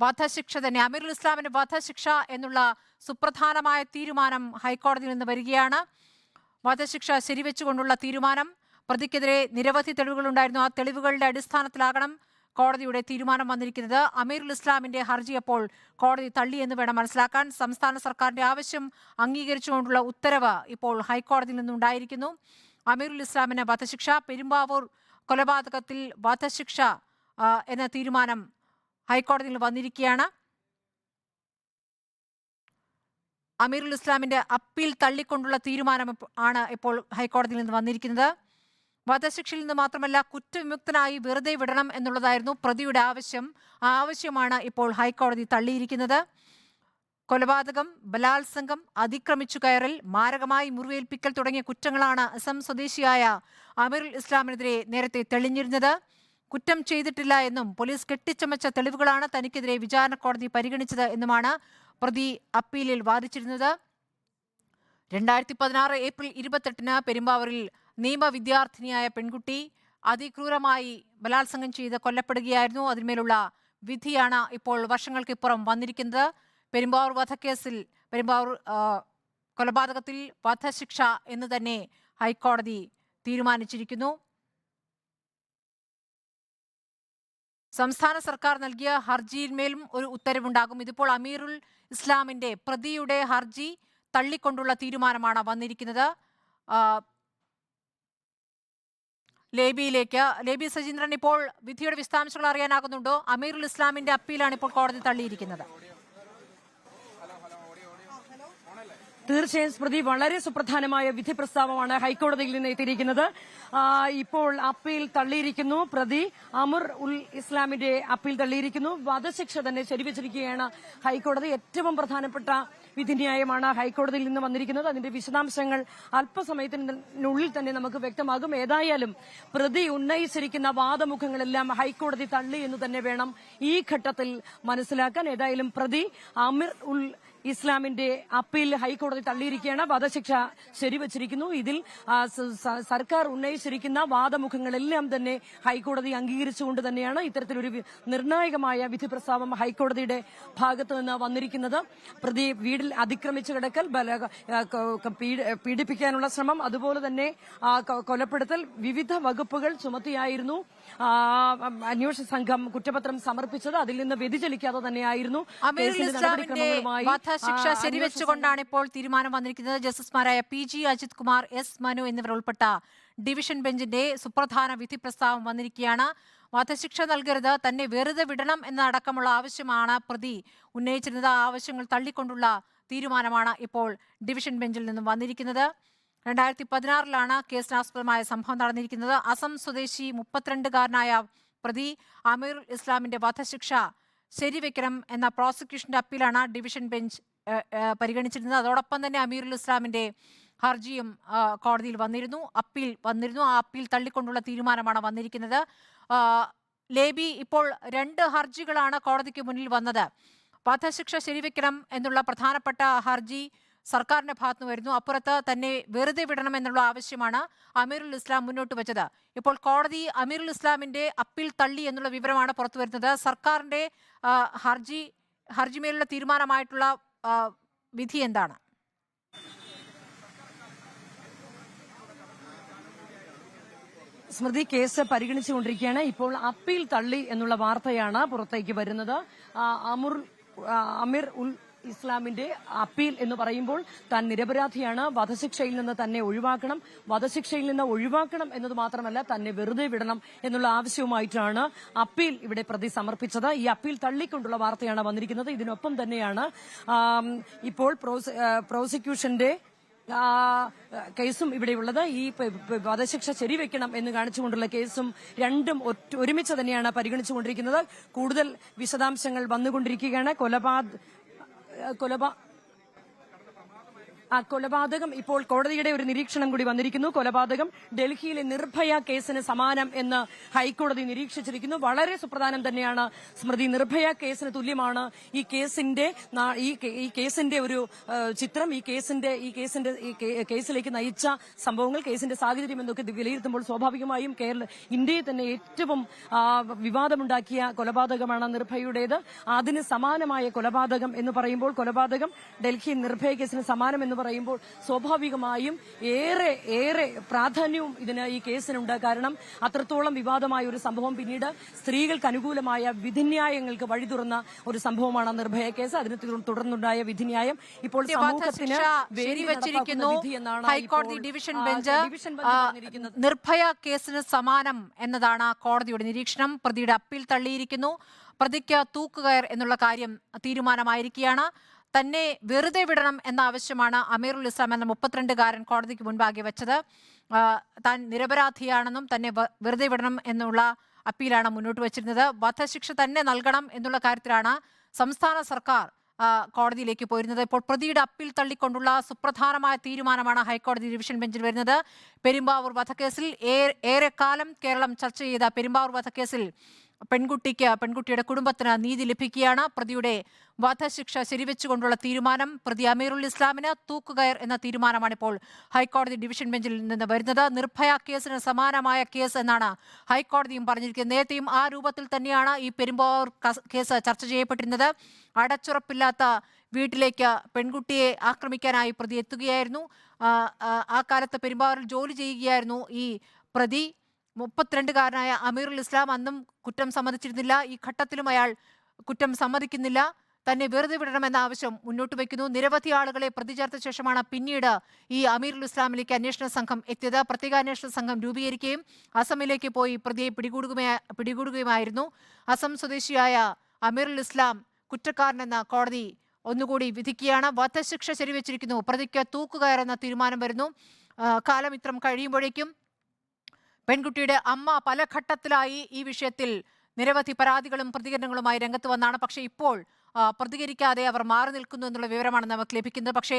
വധശിക്ഷ തന്നെ. അമീർ ഇസ്ലാമിന് വധശിക്ഷ എന്നുള്ള സുപ്രധാനമായ തീരുമാനം ഹൈക്കോടതിയിൽ നിന്ന് വരികയാണ്. വധശിക്ഷ ശരിവെച്ചുകൊണ്ടുള്ള തീരുമാനം. പ്രതിക്കെതിരെ നിരവധി തെളിവുകളുണ്ടായിരുന്നു ആ തെളിവുകളുടെ അടിസ്ഥാനത്തിലാകണം കോടതിയുടെ തീരുമാനം വന്നിരിക്കുന്നത്. അമീറുൽ ഇസ്ലാമിന്റെ ഹർജി അപ്പോൾ കോടതി തള്ളി എന്ന് വേണം മനസ്സിലാക്കാൻ. സംസ്ഥാന സർക്കാരിന്റെ ആവശ്യം അംഗീകരിച്ചുകൊണ്ടുള്ള ഉത്തരവ് ഇപ്പോൾ ഹൈക്കോടതിയിൽ നിന്നുണ്ടായിരിക്കുന്നു. അമീറുൽ ഇസ്ലാമിന് വധശിക്ഷ. പെരുമ്പാവൂർ കൊലപാതകത്തിൽ വധശിക്ഷ എന്ന തീരുമാനം ഹൈക്കോടതിയിൽ വന്നിരിക്കുകയാണ്. അമീറുൽ ഇസ്ലാമിന്റെ അപ്പീൽ തള്ളിക്കൊണ്ടുള്ള തീരുമാനം ആണ് ഇപ്പോൾ ഹൈക്കോടതിയിൽ നിന്ന് വന്നിരിക്കുന്നത്. വധശിക്ഷയിൽ നിന്ന് മാത്രമല്ല കുറ്റവിമുക്തനായി വെറുതെ വിടണം എന്നുള്ളതായിരുന്നു പ്രതിയുടെ ആവശ്യം. ആവശ്യമാണ് ഇപ്പോൾ ഹൈക്കോടതി തള്ളിയിരിക്കുന്നത്. കൊലപാതകം ബലാത്സംഗം അതിക്രമിച്ചു കയറിൽ മാരകമായി മുറിവേൽപ്പിക്കൽ തുടങ്ങിയ കുറ്റങ്ങളാണ് അസം സ്വദേശിയായ അമീറുൽ ഇസ്ലാമിനെതിരെ നേരത്തെ തെളിഞ്ഞിരുന്നത്. കുറ്റം ചെയ്തിട്ടില്ല എന്നും പോലീസ് കെട്ടിച്ചമച്ച തെളിവുകളാണ് തനിക്കെതിരെ വിചാരണ കോടതി പരിഗണിച്ചത് എന്നുമാണ് പ്രതി അപ്പീലിൽ വാദിച്ചിരുന്നത്. രണ്ടായിരത്തി പതിനാറ് ഏപ്രിൽ ഇരുപത്തെട്ടിന് പെരുമ്പാവൂരിൽ നിയമ വിദ്യാർത്ഥിനിയായ പെൺകുട്ടി അതിക്രൂരമായി ബലാത്സംഗം ചെയ്ത് കൊല്ലപ്പെടുകയായിരുന്നു. അതിന്മേലുള്ള വിധിയാണ് ഇപ്പോൾ വർഷങ്ങൾക്കിപ്പുറം വന്നിരിക്കുന്നത്. പെരുമ്പാവൂർ വധക്കേസിൽ പെരുമ്പാവൂർ കൊലപാതകത്തിൽ വധശിക്ഷ എന്ന് തന്നെ ഹൈക്കോടതി തീരുമാനിച്ചിരിക്കുന്നു. സംസ്ഥാന സർക്കാർ നൽകിയ ഹർജിയിന്മേലും ഒരു ഉത്തരവുണ്ടാകും. ഇതിപ്പോൾ അമീറുൽ ഇസ്ലാമിന്റെ പ്രതിയുടെ ഹർജി തള്ളിക്കൊണ്ടുള്ള തീരുമാനമാണ് വന്നിരിക്കുന്നത്. ലേബിയിലേക്ക് ലേബി സജീന്ദ്രൻ ഇപ്പോൾ വിധിയുടെ വിശദാംശങ്ങൾ അറിയാനാകുന്നുണ്ടോ. അമീറുൽ ഇസ്ലാമിന്റെ അപ്പീലാണ് ഇപ്പോൾ കോടതി തള്ളിയിരിക്കുന്നത്. തീർച്ചയായും സ്മൃതി വളരെ സുപ്രധാനമായ വിധി പ്രസ്താവമാണ് ഹൈക്കോടതിയിൽ നിന്ന് എത്തിയിരിക്കുന്നത്. ഇപ്പോൾ അപ്പീൽ തള്ളിയിരിക്കുന്നു. പ്രതി അമർ ഉൽ ഇസ്ലാമിന്റെ അപ്പീൽ തള്ളിയിരിക്കുന്നു. വധശിക്ഷ തന്നെ ശരിവച്ചിരിക്കുകയാണ് ഹൈക്കോടതി. ഏറ്റവും പ്രധാനപ്പെട്ട വിധിന്യായമാണ് ഹൈക്കോടതിയിൽ നിന്ന് വന്നിരിക്കുന്നത്. അതിന്റെ വിശദാംശങ്ങൾ അല്പസമയത്തിനുള്ളിൽ തന്നെ നമുക്ക് വ്യക്തമാകും. ഏതായാലും പ്രതി ഉന്നയിച്ചിരിക്കുന്ന വാദമുഖങ്ങളെല്ലാം ഹൈക്കോടതി തള്ളി എന്ന് തന്നെ വേണം ഈ ഘട്ടത്തിൽ മനസ്സിലാക്കാൻ. ഏതായാലും പ്രതി അമിർ ഉൽ ഇസ്ലാമിന്റെ അപ്പീൽ ഹൈക്കോടതി തള്ളിയിരിക്കുകയാണ്. വധശിക്ഷ ശരിവച്ചിരിക്കുന്നു. ഇതിൽ സർക്കാർ ഉന്നയിച്ചിരിക്കുന്ന വാദമുഖങ്ങളെല്ലാം തന്നെ ഹൈക്കോടതി അംഗീകരിച്ചുകൊണ്ട് തന്നെയാണ് ഇത്തരത്തിലൊരു നിർണായകമായ വിധി പ്രസ്താവം ഹൈക്കോടതിയുടെ ഭാഗത്തു നിന്ന് വന്നിരിക്കുന്നത്. പ്രതി വീടിൽ അതിക്രമിച്ചു കിടക്കൽ പീഡിപ്പിക്കാനുള്ള ശ്രമം അതുപോലെ തന്നെ കൊലപ്പെടുത്തൽ വിവിധ വകുപ്പുകൾ ചുമത്തിയായിരുന്നു. അന്വേഷണ സംഘം കുറ്റപത്രം സമർപ്പിച്ചത്. അതിൽ നിന്ന് വ്യതിചലിക്കാതെ തന്നെയായിരുന്നു വധശിക്ഷ ശരിവെച്ചുകൊണ്ടാണ് ഇപ്പോൾ തീരുമാനം വന്നിരിക്കുന്നത്. ജസ്റ്റിസുമാരായ P G Ajith Kumar S Manu എന്നിവർ ഉൾപ്പെട്ട ഡിവിഷൻ ബെഞ്ചിന്റെ സുപ്രധാന വിധി പ്രസ്താവം വന്നിരിക്കുകയാണ്. വധശിക്ഷ നൽകരുത് തന്നെ വെറുതെ വിടണം എന്നതടക്കമുള്ള ആവശ്യമാണ് പ്രതി ഉന്നയിച്ചിരുന്നത്. ആ ആവശ്യങ്ങൾ തള്ളിക്കൊണ്ടുള്ള തീരുമാനമാണ് ഇപ്പോൾ ഡിവിഷൻ ബെഞ്ചിൽ നിന്നും വന്നിരിക്കുന്നത്. രണ്ടായിരത്തി പതിനാറിലാണ് കേസിനാസ്പദമായ സംഭവം നടന്നിരിക്കുന്നത്. അസം സ്വദേശി മുപ്പത്തിരണ്ടുകാരനായ പ്രതി അമീർ ഇസ്ലാമിന്റെ വധശിക്ഷ ശരിവെക്കണം എന്ന പ്രോസിക്യൂഷന്റെ അപ്പീലാണ് ഡിവിഷൻ ബെഞ്ച് പരിഗണിച്ചിരുന്നത്. അതോടൊപ്പം തന്നെ അമീറുൽ ഇസ്ലാമിന്റെ ഹർജിയും കോടതിയിൽ വന്നിരുന്നു. അപ്പീൽ വന്നിരുന്നു. ആ അപ്പീൽ തള്ളിക്കൊണ്ടുള്ള തീരുമാനമാണ് വന്നിരിക്കുന്നത്. ലേബി ഇപ്പോൾ രണ്ട് ഹർജികളാണ് കോടതിക്ക് മുന്നിൽ വന്നത്. വധശിക്ഷ ശരിവെക്കണം എന്നുള്ള പ്രധാനപ്പെട്ട ഹർജി സർക്കാരിന്റെ ഭാഗത്തു നിന്ന് വരുന്നു. അപ്പുറത്ത് തന്നെ വെറുതെ വിടണം എന്നുള്ള ആവശ്യമാണ് അമീറുൽ ഇസ്ലാം മുന്നോട്ട് വെച്ചത്. ഇപ്പോൾ കോടതി അമീറുൽ ഇസ്ലാമിന്റെ അപ്പീൽ തള്ളി എന്നുള്ള വിവരമാണ് പുറത്തു വരുന്നത്. സർക്കാരിന്റെ ഹർജി ഹർജിമേലുള്ള തീരുമാനമായിട്ടുള്ള വിധി എന്താണ്? സ്മൃതി കേസ് പരിഗണിച്ചുകൊണ്ടിരിക്കുകയാണ് ഇപ്പോൾ അപ്പീൽ തള്ളി എന്നുള്ള വാർത്തയാണ് പുറത്തേക്ക് വരുന്നത്. അമുർ അമീർ ഉൽ ഇസ്ലാമിന്റെ അപ്പീൽ എന്ന് പറയുമ്പോൾ താൻ നിരപരാധിയാണ്. വധശിക്ഷയിൽ നിന്ന് തന്നെ ഒഴിവാക്കണം. വധശിക്ഷയിൽ നിന്ന് ഒഴിവാക്കണം എന്നത് മാത്രമല്ല തന്നെ വെറുതെ വിടണം എന്നുള്ള ആവശ്യവുമായിട്ടാണ് അപ്പീൽ ഇവിടെ പ്രതി സമർപ്പിച്ചത്. ഈ അപ്പീൽ തള്ളിക്കൊണ്ടുള്ള വാർത്തയാണ് വന്നിരിക്കുന്നത്. ഇതിനൊപ്പം തന്നെയാണ് ഇപ്പോൾ പ്രോസി- പ്രോസിക്യൂഷന്റെ കേസും ഇവിടെയുള്ളത് ഈ വധശിക്ഷ ശരിവെക്കണം എന്ന് കാണിച്ചുകൊണ്ടുള്ള കേസും രണ്ടും ഒരുമിച്ച് തന്നെയാണ് പരിഗണിച്ചുകൊണ്ടിരിക്കുന്നത്. കൂടുതൽ വിശദാംശങ്ങൾ വന്നുകൊണ്ടിരിക്കുകയാണ്. കൊലപാത കൊലപാ ആ കൊലപാതകം ഇപ്പോൾ കോടതിയുടെ ഒരു നിരീക്ഷണം കൂടി വന്നിരിക്കുന്നു. കൊലപാതകം ഡൽഹിയിലെ നിർഭയ കേസിന് സമാനം എന്ന് ഹൈക്കോടതി നിരീക്ഷിച്ചിരിക്കുന്നു. വളരെ സുപ്രധാനം തന്നെയാണ് സ്മൃതി. നിർഭയ കേസിന് തുല്യമാണ് ഈ കേസിന്റെ ഈ കേസിന്റെ ഒരു ചിത്രം ഈ കേസിന്റെ ഈ കേസിന്റെ ഈ കേസിലേക്ക് നയിച്ച സംഭവങ്ങൾ കേസിന്റെ സാഹചര്യം എന്നൊക്കെ വിലയിരുത്തുമ്പോൾ സ്വാഭാവികമായും കേരള ഇന്ത്യയിൽ തന്നെ ഏറ്റവും വിവാദമുണ്ടാക്കിയ കൊലപാതകമാണ് നിർഭയുടേത്. അതിന് സമാനമായ കൊലപാതകം എന്ന് പറയുമ്പോൾ കൊലപാതകം ഡൽഹി നിർഭയ കേസിന് സമാനം എന്ന് പറയുമ്പോൾ സ്വാഭാവികമായും ഏറെ ഏറെ പ്രാധാന്യവും ഇതിന് ഈ കേസിനുണ്ട്. കാരണം അത്രത്തോളം വിവാദമായ ഒരു സംഭവം പിന്നീട് സ്ത്രീകൾക്ക് അനുകൂലമായ വിധിന്യായങ്ങൾക്ക് വഴി തുറന്ന ഒരു സംഭവമാണ് നിർഭയ കേസ്. അതിന് തുടർ- തുടർന്നുണ്ടായ വിധിന്യായം ഇപ്പോൾ സമൂഹത്തിന് എന്നാണ് ഹൈക്കോടതി ഡിവിഷൻ ബെഞ്ച്. നിർഭയ കേസിന് സമാനം എന്നതാണ് കോടതിയുടെ നിരീക്ഷണം. പ്രതിയുടെ അപ്പീൽ തള്ളിയിരിക്കുന്നു. പ്രതിക്ക് തൂക്കുകയർ എന്നുള്ള കാര്യം തീരുമാനമായിരിക്കുകയാണ്. തന്നെ വെറുതെ വിടണം എന്ന ആവശ്യമാണ് അമീറുൽ ഇസ്ലാം എന്ന മുപ്പത്തിരണ്ടുകാരൻ കോടതിക്ക് മുൻപാകെ വെച്ചത്. താൻ നിരപരാധിയാണെന്നും തന്നെ വെറുതെ വിടണം എന്നുള്ള അപ്പീലാണ് മുന്നോട്ട് വച്ചിരുന്നത്. വധശിക്ഷ തന്നെ നൽകണം എന്നുള്ള കാര്യത്തിലാണ് സംസ്ഥാന സർക്കാർ കോടതിയിലേക്ക് പോയിരുന്നത്. ഇപ്പോൾ പ്രതിയുടെ അപ്പീൽ തള്ളിക്കൊണ്ടുള്ള സുപ്രധാനമായ തീരുമാനമാണ് ഹൈക്കോടതി ഡിവിഷൻ ബെഞ്ചിൽ വരുന്നത്. പെരുമ്പാവൂർ വധക്കേസിൽ ഏറെക്കാലം കേരളം ചർച്ച ചെയ്ത പെരുമ്പാവൂർ വധക്കേസിൽ പെൺകുട്ടിക്ക് പെൺകുട്ടിയുടെ കുടുംബത്തിന് നീതി ലഭിക്കുകയാണ്. പ്രതിയുടെ വധശിക്ഷ ശരിവെച്ചുകൊണ്ടുള്ള തീരുമാനം പ്രതി അമീറുൽ ഇസ്ലാമിന് തൂക്കുകയർ എന്ന തീരുമാനമാണ് ഇപ്പോൾ ഹൈക്കോടതി ഡിവിഷൻ ബെഞ്ചിൽ നിന്ന് വരുന്നത്. നിർഭയ കേസിന് സമാനമായ കേസ് എന്നാണ് ഹൈക്കോടതിയും പറഞ്ഞിരിക്കുന്നത്. നേരത്തെയും ആ രൂപത്തിൽ തന്നെയാണ് ഈ പെരുമ്പാവൂർ കേസ് ചർച്ച ചെയ്യപ്പെട്ടിരുന്നത്. അടച്ചുറപ്പില്ലാത്ത വീട്ടിലേക്ക് പെൺകുട്ടിയെ ആക്രമിക്കാനായി പ്രതി എത്തുകയായിരുന്നു. ആ കാലത്ത് പെരുമ്പാവൂരിൽ ജോലി ചെയ്യുകയായിരുന്നു ഈ പ്രതി. മുപ്പത്തിരണ്ടുകാരനായ അമീറുൽ ഇസ്ലാം അന്നും കുറ്റം സമ്മതിച്ചിരുന്നില്ല. ഈ ഘട്ടത്തിലും അയാൾ കുറ്റം സമ്മതിക്കുന്നില്ല. തന്നെ വെറുതെ വിടണമെന്ന ആവശ്യം മുന്നോട്ട് വയ്ക്കുന്നു. നിരവധി ആളുകളെ പ്രതി ചേർത്ത ശേഷമാണ് പിന്നീട് ഈ അമീർ അമീറുൽ ഇസ്ലാമിലേക്ക് അന്വേഷണ സംഘം എത്തിയത്. പ്രത്യേക അന്വേഷണ സംഘം രൂപീകരിക്കുകയും അസമിലേക്ക് പോയി പ്രതിയെ പിടികൂടുകയാ പിടികൂടുകയുമായിരുന്നു. അസം സ്വദേശിയായ അമീർ ഉൽ ഇസ്ലാം കുറ്റക്കാരനെന്ന കോടതി ഒന്നുകൂടി വിധിക്കുകയാണ്. വധശിക്ഷ ശരിവെച്ചിരിക്കുന്നു. പ്രതിക്ക് തൂക്കുകയറെന്ന തീരുമാനം വരുന്നു. കാലം ഇത്രം കഴിയുമ്പോഴേക്കും പെൺകുട്ടിയുടെ അമ്മ പല ഘട്ടത്തിലായി ഈ വിഷയത്തിൽ നിരവധി പരാതികളും പ്രതികരണങ്ങളുമായി രംഗത്ത് വന്നാണ്. പക്ഷേ ഇപ്പോൾ പ്രതികരിക്കാതെ അവർ മാറി നിൽക്കുന്നു എന്നുള്ള വിവരമാണ് നമുക്ക് ലഭിക്കുന്നത്. പക്ഷേ